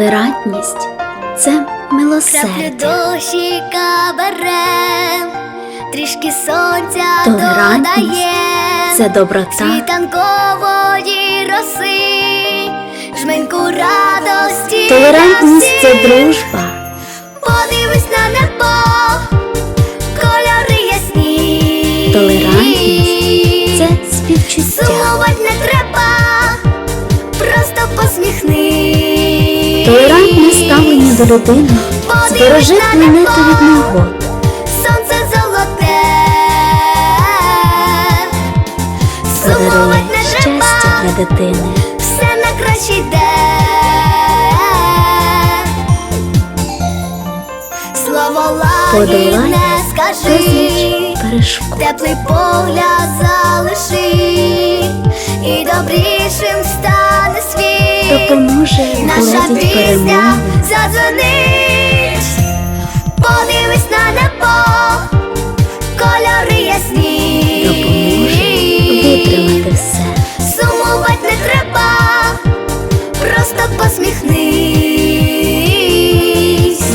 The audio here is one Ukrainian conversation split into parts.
Толерантність це милосердя. трішки сонця додає, це доброта світанкової роси, жменьку радості. Толерантність це дружба. Подивись на небо, кольори ясні. Толерантність це співчуття. за людину, збережи від небо. Сонце золоте, подарує щастя для дитини. Все на кращий день. Слово лаві не скажи, перешкод. теплий погляд залиши і добрішим стати. Може, наша пісня задзвонить, подивись на небо, кольори ясні, допоможе витримати все. Сумувати не треба, просто посміхнись.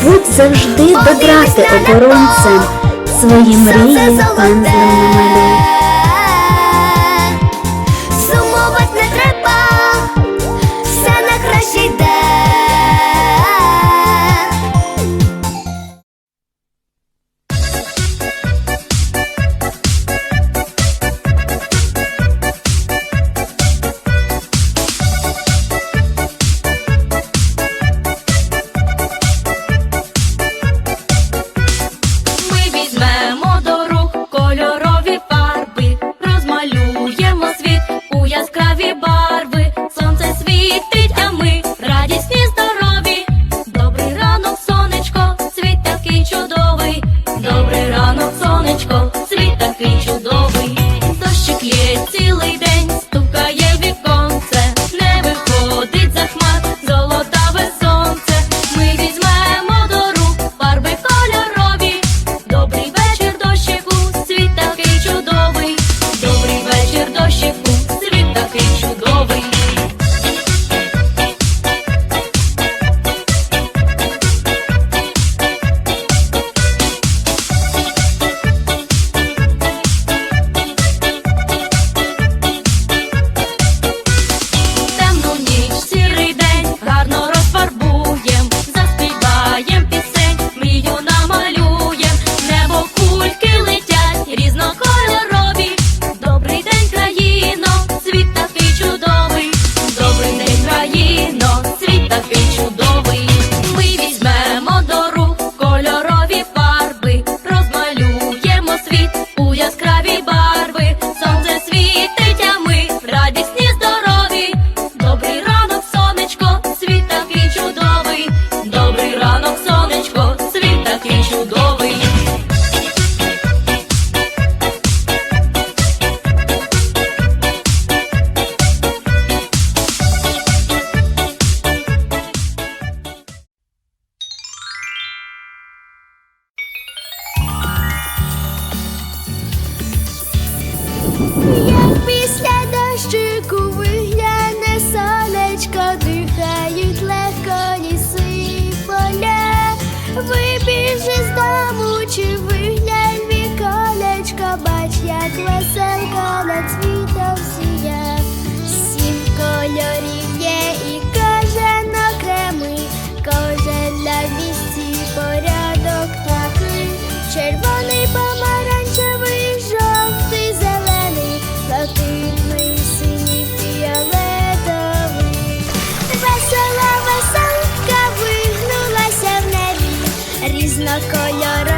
Будь завжди добрати оборонцем, своїм рієм ангелом намалюй. mam порядок такий, червоний помаранчевий, жовтий, зелений, блакитний, синій. Весела веселка вигнулася в небі, різнокольора.